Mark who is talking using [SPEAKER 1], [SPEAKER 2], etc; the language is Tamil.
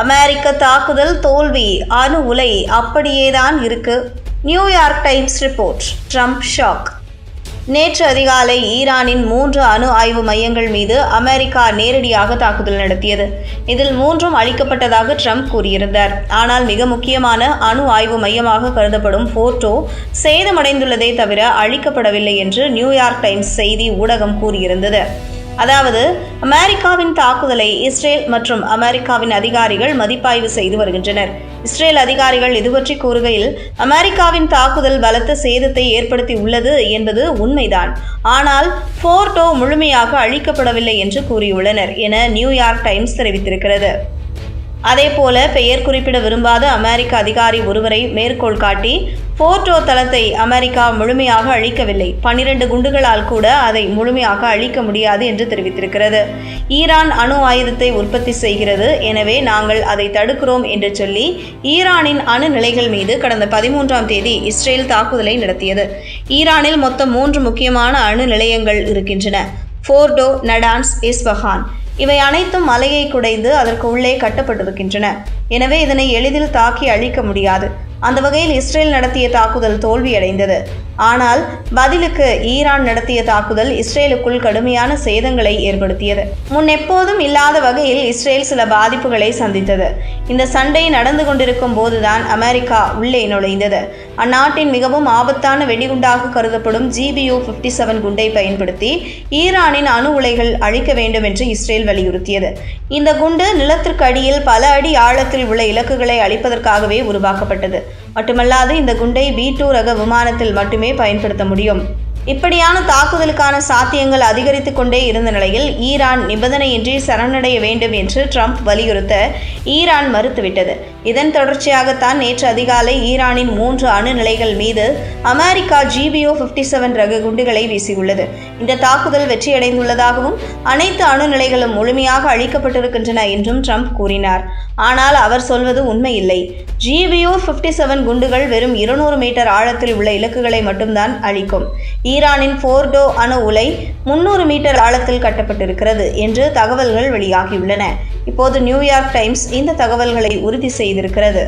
[SPEAKER 1] அமெரிக்க தாக்குதல் தோல்வி அணு உலை அப்படியேதான் இருக்கு. New York Times report Trump shock. நேற்று அதிகாலை ஈரானின் மூன்று அணு ஆய்வு மையங்கள் மீது அமெரிக்கா நேரடியாக தாக்குதல் நடத்தியது. இதில் மூன்றும் அளிக்கப்பட்டதாக ட்ரம்ப் கூறியிருந்தார். ஆனால் மிக முக்கியமான அணு ஆய்வு மையமாக கருதப்படும் போர்ட்டோ சேதமடைந்துள்ளதே தவிர அழிக்கப்படவில்லை என்று நியூயார்க் டைம்ஸ் செய்தி ஊடகம் கூறியிருந்தது. அதாவது அமெரிக்காவின் தாக்குதலை இஸ்ரேல் மற்றும் அமெரிக்காவின் அதிகாரிகள் மதிப்பாய்வு செய்து வருகின்றனர். இஸ்ரேல் அதிகாரிகள் இதுபற்றி கூறுகையில் அமெரிக்காவின் தாக்குதல் பலத்த சேதத்தை ஏற்படுத்தி உள்ளது என்பது உண்மைதான். ஆனால் போர்டோ முழுமையாக அழிக்கப்படவில்லை என்று கூறியுள்ளனர் என நியூயார்க் டைம்ஸ் தெரிவித்திருக்கிறது. அதேபோல பெயர் குறிப்பிட விரும்பாத அமெரிக்க அதிகாரி ஒருவரை மேற்கோள் காட்டி போர்டோ தளத்தை அமெரிக்கா முழுமையாக அழிக்கவில்லை. பனிரெண்டு குண்டுகளால் கூட அதை முழுமையாக அழிக்க முடியாது என்று தெரிவித்திருக்கிறது. ஈரான் அணு ஆயுதத்தை உற்பத்தி செய்கிறது. எனவே நாங்கள் அதை தடுக்கிறோம் என்று சொல்லி ஈரானின் அணு நிலைகள் மீது கடந்த பதிமூன்றாம் தேதி இஸ்ரேல் தாக்குதலை நடத்தியது. ஈரானில் மொத்தம் மூன்று முக்கியமான அணு நிலையங்கள் இருக்கின்றன. ஃபோர்டோ நடான்ஸ் இஸ்பஹான் இவை அனைத்தும் மலையை குடைந்து அதற்கு உள்ளே கட்டப்பட்டிருக்கின்றன. எனவே இதனை எளிதில் தாக்கி அழிக்க முடியாது. அந்த வகையில் இஸ்ரேல் நடத்திய தாக்குதல் தோல்வியடைந்தது. ஆனால் பதிலுக்கு ஈரான் நடத்திய தாக்குதல் இஸ்ரேலுக்குள் கடுமையான சேதங்களை ஏற்படுத்தியது. முன் எப்போதும் இல்லாத வகையில் இஸ்ரேல் சில பாதிப்புகளை சந்தித்தது. இந்த சண்டை நடந்து கொண்டிருக்கும் போதுதான் அமெரிக்கா உள்ளே நுழைந்தது. அந்நாட்டின் மிகவும் ஆபத்தான வெடிகுண்டாக கருதப்படும் ஜிபியு ஃபிஃப்டி செவன் குண்டை பயன்படுத்தி ஈரானின் அணு உலைகள் அழிக்க வேண்டும் என்று இஸ்ரேல் வலியுறுத்தியது. இந்த குண்டு நிலத்திற்கு அடியில் பல அடி ஆழத்தில் உள்ள இலக்குகளை அழிப்பதற்காகவே உருவாக்கப்பட்டது. மட்டுமல்லாது இந்த குண்டை பி டூ ரக விமானத்தில் மட்டுமே பயன்படுத்த முடியும். இப்படியான தாக்குதலுக்கான சாத்தியங்கள் அதிகரித்து கொண்டே இருந்த நிலையில் ஈரான் நிபந்தனையின்றி சரணடைய வேண்டும் என்று ட்ரம்ப் வலியுறுத்த ஈரான் மறுத்துவிட்டது. இதன் தொடர்ச்சியாகத்தான் நேற்று அதிகாலை ஈரானின் மூன்று அணு நிலைகள் மீது அமெரிக்கா ஜிபிஓ ஃபிஃப்டி செவன் ரக குண்டுகளை வீசியுள்ளது. இந்த தாக்குதல் வெற்றியடைந்துள்ளதாகவும் அனைத்து அணு நிலைகளும் முழுமையாக அழிக்கப்பட்டிருக்கின்றன என்றும் ட்ரம்ப் கூறினார். ஆனால் அவர் சொல்வது உண்மையில்லை. ஜிபியூ ஃபிஃப்டி செவன் குண்டுகள் வெறும் இருநூறு மீட்டர் ஆழத்தில் உள்ள இலக்குகளை மட்டும்தான் அழிக்கும். ஈரானின் ஃபோர்டோ அணு உலை முன்னூறு மீட்டர் ஆழத்தில் கட்டப்பட்டிருக்கிறது என்று தகவல்கள் வெளியாகியுள்ளன. இப்போது நியூயார்க் டைம்ஸ் இந்த தகவல்களை உறுதி செய்திருக்கிறது.